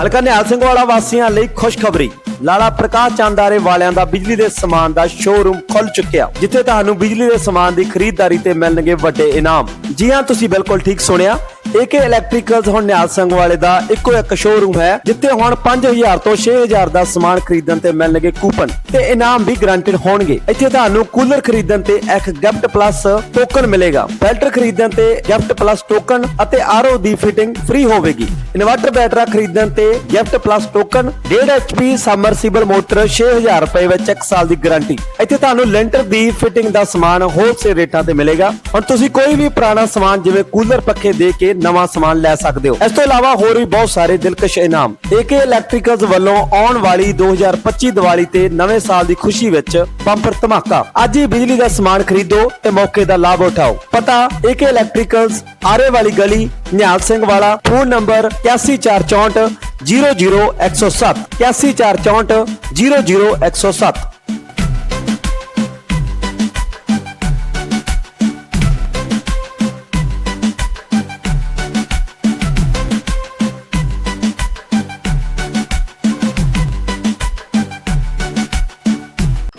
ਹਲਕਾ ਨਿਹਾਲ ਸਿੰਘ ਵਾਲਾ ਵਾਸੀਆਂ ਲਈ ਖੁਸ਼ਖਬਰੀ। ਲਾਲਾ ਪ੍ਰਕਾਸ਼ ਚੰਦਾਰੇ ਵਾਲਿਆਂ ਦਾ ਬਿਜਲੀ ਦੇ ਸਮਾਨ ਦਾ ਸ਼ੋਰੂਮ ਖੁੱਲ ਚੁੱਕਿਆ, ਜਿੱਥੇ ਤੁਹਾਨੂੰ ਬਿਜਲੀ ਦੇ ਸਮਾਨ ਦੀ ਖਰੀਦਦਾਰੀ ਤੇ ਮਿਲਣਗੇ ਵੱਡੇ ਇਨਾਮ। ਜੀ ਹਾਂ, ਤੁਸੀਂ ਬਿਲਕੁਲ ਠੀਕ ਸੁਣਿਆ। AK ਇਲੈਕਟ੍ਰੀਕਲਸ ਹੁਣ ਨਿਹਾਲ ਸਿੰਘ ਵਾਲੇ ਦਾ ਇੱਕੋ ਇੱਕ ਸ਼ੋਰੂਮ ਹੈ, ਜਿੱਥੇ ਹੁਣ 5000 ਤੋਂ 6000 ਦਾ ਸਮਾਨ ਖਰੀਦਣ ਤੇ ਮਿਲਣਗੇ ਕੂਪਨ ਤੇ ਇਨਾਮ ਵੀ ਗਰੰਟਡ ਹੋਣਗੇ। ਇੱਥੇ ਤੁਹਾਨੂੰ ਕੂਲਰ ਖਰੀਦਣ ਤੇ ਇੱਕ ਗਿਫਟ ਪਲੱਸ ਟੋਕਨ ਮਿਲੇਗਾ। ਫਿਲਟਰ ਖਰੀਦਣ ਤੇ ਗਿਫਟ ਪਲੱਸ ਟੋਕਨ ਅਤੇ RO ਦੀ ਫਿਟਿੰਗ ਫ੍ਰੀ ਹੋਵੇਗੀ। ਇਨਵਰਟਰ ਬੈਟਰਾ ਖਰੀਦਣ ਤੇ gift plus token 1.5 HP submersible motor 6000 ਰੁਪਏ ਵਿੱਚ 1 ਸਾਲ ਦੀ ਗਾਰੰਟੀ ਇੱਥੇ ਤੁਹਾਨੂੰ ਲੈਂਟਰ ਦੀ ਫਿਟਿੰਗ ਦਾ ਸਮਾਨ ਹੋਲਸੇਲ ਰੇਟਾਂ ਤੇ ਮਿਲੇਗਾ। ਹੁਣ ਤੁਸੀਂ ਕੋਈ ਵੀ ਪੁਰਾਣਾ ਸਮਾਨ, ਜਿਵੇਂ ਕੂਲਰ ਪੱਖੇ ਦੇ ਕੇ ਨਵਾਂ ਸਮਾਨ ਲੈ ਸਕਦੇ ਹੋ। ਇਸ ਤੋਂ ਇਲਾਵਾ ਹੋਰ ਵੀ ਬਹੁਤ ਸਾਰੇ ਦਿਲਕਸ਼ ਇਨਾਮ। AK ਇਲੈਕਟ੍ਰੀਕਲਸ ਵੱਲੋਂ ਆਉਣ ਵਾਲੀ 2025 ਦੀਵਾਲੀ ਤੇ ਨਵੇਂ ਸਾਲ ਦੀ ਖੁਸ਼ੀ ਵਿੱਚ ਬੰਪਰ ਧਮਾਕਾ। ਅੱਜ ਹੀ ਬਿਜਲੀ ਦਾ ਸਮਾਨ ਖਰੀਦੋ ਤੇ ਮੌਕੇ ਦਾ ਲਾਭ ਉਠਾਓ। ਪਤਾ AK ਇਲੈਕਟ੍ਰੀਕਲਸ ਆਰੇ ਵਾਲੀ ਗਲੀ, ਨਿਹਾਲ ਸਿੰਘ ਵਾਲਾ, ਫੋਨ ਨੰਬਰ 8464 00107 8464 00107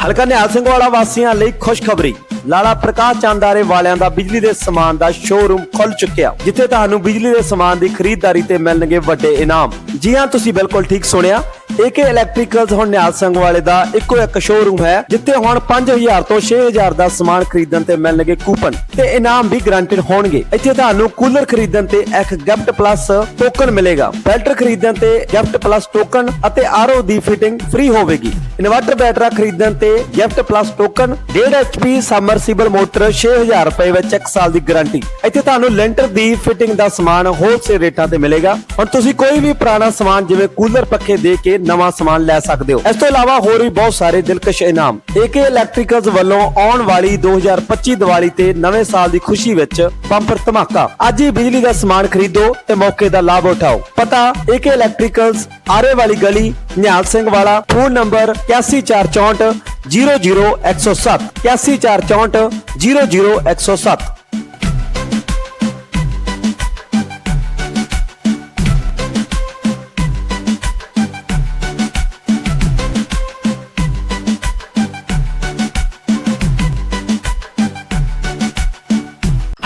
ਹਲਕਾ ਨਿਹਾਲ ਸਿੰਘ ਵਾਲਾ ਵਾਸੀਆਂ ਲਈ ਖੁਸ਼ਖਬਰੀ। ਲਾਲਾ ਪ੍ਰਕਾਸ਼ ਚੰਦਾਰੇ ਵਾਲਿਆਂ ਦਾ ਬਿਜਲੀ ਦੇ ਸਮਾਨ ਦਾ ਸ਼ੋਰੂਮ ਖੁੱਲ ਚੁੱਕਿਆ। ਜਿੱਥੇ ਤੁਹਾਨੂੰ ਬਿਜਲੀ ਦੇ ਸਮਾਨ ਦੀ ਖਰੀਦਦਾਰੀ ਤੇ ਮਿਲਣਗੇ ਵੱਡੇ ਇਨਾਮ। ਜੀ ਹਾਂ, ਤੁਸੀਂ ਬਿਲਕੁਲ ਠੀਕ ਸੁਣਿਆ। AK ਇਲੈਕਟ੍ਰੀਕਲਸ ਹੁਣ ਨਿਹਾਲ ਸਿੰਘ ਵਾਲੇ ਦਾ ਇੱਕੋ ਇੱਕ ਸ਼ੋਰੂਮ ਹੈ, ਜਿੱਥੇ ਹੁਣ 5000 ਤੋਂ 6000 ਦਾ ਸਮਾਨ ਖਰੀਦਣ ਤੇ ਮਿਲਣਗੇ ਕੂਪਨ ਤੇ ਇਨਾਮ ਵੀ ਗਰੰਟਡ ਹੋਣਗੇ। ਇੱਥੇ ਤੁਹਾਨੂੰ ਕੂਲਰ ਖਰੀਦਣ ਤੇ ਇੱਕ ਗਿਫਟ ਪਲੱਸ ਟੋਕਨ ਮਿਲੇਗਾ। ਫਿਲਟਰ ਖਰੀਦਣ ਤੇ ਗਿਫਟ ਪਲੱਸ ਟੋਕਨ ਅਤੇ RO ਦੀ ਫਿਟਿੰਗ ਫ੍ਰੀ ਹੋਵੇਗੀ। ਇਨਵਰਟਰ ਬੈਟਰਾ ਖਰੀਦਣ ਤੇ gift plus token 1.5 HP submersible motor 6000 ਰੁਪਏ ਵਿੱਚ 1 ਸਾਲ ਦੀ ਗਾਰੰਟੀ ਇੱਥੇ ਤੁਹਾਨੂੰ ਲੈਂਟਰ ਦੀ ਫਿਟਿੰਗ ਦਾ ਸਮਾਨ ਹੋਲਸੇਲ ਰੇਟਾਂ ਤੇ ਮਿਲੇਗਾ। ਹੁਣ ਤੁਸੀਂ ਕੋਈ ਵੀ ਪੁਰਾਣਾ ਸਮਾਨ ਜਿਵੇਂ ਕੂਲਰ ਪੱਖੇ ਦੇ ਕੇ ਨਵਾਂ ਸਮਾਨ ਲੈ ਸਕਦੇ ਹੋ। ਇਸ ਤੋਂ ਇਲਾਵਾ ਹੋਰ ਵੀ ਬਹੁਤ ਸਾਰੇ ਦਿਲਕਸ਼ ਇਨਾਮ। AK ਇਲੈਕਟ੍ਰੀਕਲਸ ਵੱਲੋਂ ਆਉਣ ਵਾਲੀ 2025 ਦੀਵਾਲੀ ਤੇ ਨਵੇਂ ਸਾਲ ਦੀ ਖੁਸ਼ੀ ਵਿੱਚ ਬੰਪਰ ਧਮਾਕਾ। ਅੱਜ ਹੀ ਬਿਜਲੀ ਦਾ ਸਮਾਨ ਖਰੀਦੋ ਤੇ ਮੌਕੇ ਦਾ ਲਾਭ ਉਠਾਓ। ਪਤਾ AK ਇਲੈਕਟ੍ਰੀਕਲਸ ਆਰੇ ਵਾਲੀ ਗਲੀ, ਨਿਹਾਲ ਸਿੰਘ ਵਾਲਾ, ਫੋਨ ਨੰਬਰ 8464 00107 8464 00107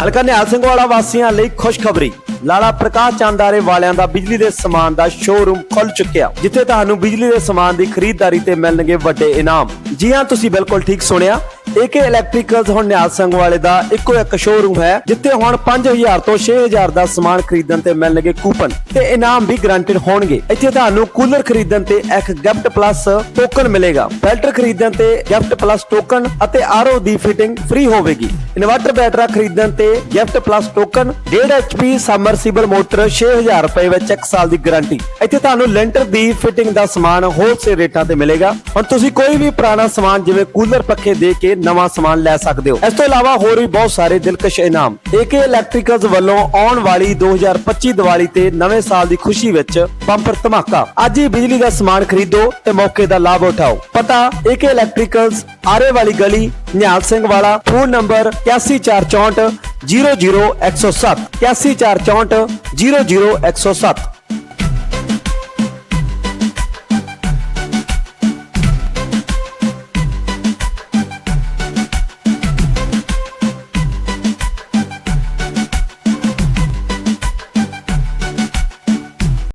ਹਲਕਾ ਨਿਹਾਲ ਸਿੰਘ ਵਾਲਾ ਵਾਸੀਆਂ ਲਈ ਖੁਸ਼ਖਬਰੀ। ਲਾਲਾ ਪ੍ਰਕਾਸ਼ ਚੰਦਾਰੇ ਵਾਲਿਆਂ ਦਾ ਬਿਜਲੀ ਦੇ ਸਮਾਨ ਦਾ ਸ਼ੋਰੂਮ ਖੁੱਲ ਚੁੱਕਿਆ, ਜਿੱਥੇ ਤੁਹਾਨੂੰ ਬਿਜਲੀ ਦੇ ਸਮਾਨ ਦੀ ਖਰੀਦਦਾਰੀ ਤੇ ਮਿਲਣਗੇ ਵੱਡੇ ਇਨਾਮ। ਜੀ ਹਾਂ, ਤੁਸੀਂ ਬਿਲਕੁਲ ਠੀਕ ਸੁਣਿਆ। AK ਇਲੈਕਟ੍ਰੀਕਲਸ ਹੁਣ ਨਿਹਾਲ ਸਿੰਘ ਵਾਲੇ ਦਾ ਇੱਕੋ ਇੱਕ ਸ਼ੋਰੂਮ ਹੈ, ਜਿੱਥੇ ਹੁਣ 5000 ਤੋਂ 6000 ਦਾ ਸਮਾਨ ਖਰੀਦਣ ਤੇ ਮਿਲਣਗੇ ਕੂਪਨ ਤੇ ਇਨਾਮ ਵੀ ਗਰੰਟਡ ਹੋਣਗੇ। ਇੱਥੇ ਤੁਹਾਨੂੰ ਕੂਲਰ ਖਰੀਦਣ ਤੇ ਇੱਕ ਗਿਫਟ ਪਲੱਸ ਟੋਕਨ ਮਿਲੇਗਾ। ਫਿਲਟਰ ਖਰੀਦਣ ਤੇ ਗਿਫਟ ਪਲੱਸ ਟੋਕਨ ਅਤੇ RO ਦੀ ਫਿਟਿੰਗ ਫ੍ਰੀ ਹੋਵੇਗੀ। ਇਨਵਰਟਰ ਬੈਟਰਾ ਖਰੀਦਣ ਤੇ gift plus token 1.5 HP submersible motor 6000 ਰੁਪਏ ਵਿੱਚ 1 ਸਾਲ ਦੀ ਗਾਰੰਟੀ ਇੱਥੇ ਤੁਹਾਨੂੰ ਲੈਂਟਰ ਦੀ ਫਿਟਿੰਗ ਦਾ ਸਮਾਨ ਹੋਲਸੇਲ ਰੇਟਾਂ ਤੇ ਮਿਲੇਗਾ। ਹੁਣ ਤੁਸੀਂ ਕੋਈ ਵੀ ਪੁਰਾਣਾ ਸਮਾਨ, ਜਿਵੇਂ ਕੂਲਰ ਪੱਖੇ ਦੇ ਕੇ ਨਵਾਂ ਸਮਾਨ ਲੈ ਸਕਦੇ ਹੋ। ਇਸ ਤੋਂ ਇਲਾਵਾ ਹੋਰ ਵੀ ਬਹੁਤ ਸਾਰੇ ਦਿਲਕਸ਼ ਇਨਾਮ। AK ਇਲੈਕਟ੍ਰੀਕਲਸ ਵੱਲੋਂ ਆਉਣ ਵਾਲੀ 2025 ਦੀਵਾਲੀ ਤੇ ਨਵੇਂ ਸਾਲ ਦੀ ਖੁਸ਼ੀ ਵਿੱਚ ਬੰਪਰ ਧਮਾਕਾ। ਅੱਜ ਹੀ ਬਿਜਲੀ ਦਾ ਸਮਾਨ ਖਰੀਦੋ ਤੇ ਮੌਕੇ ਦਾ ਲਾਭ ਉਠਾਓ। ਪਤਾ AK ਇਲੈਕਟ੍ਰੀਕਲਸ ਆਰੇ ਵਾਲੀ ਗਲੀ, ਨਿਹਾਲ ਸਿੰਘ ਵਾਲਾ, ਫੋਨ ਨੰਬਰ 8464 00107 8464 00107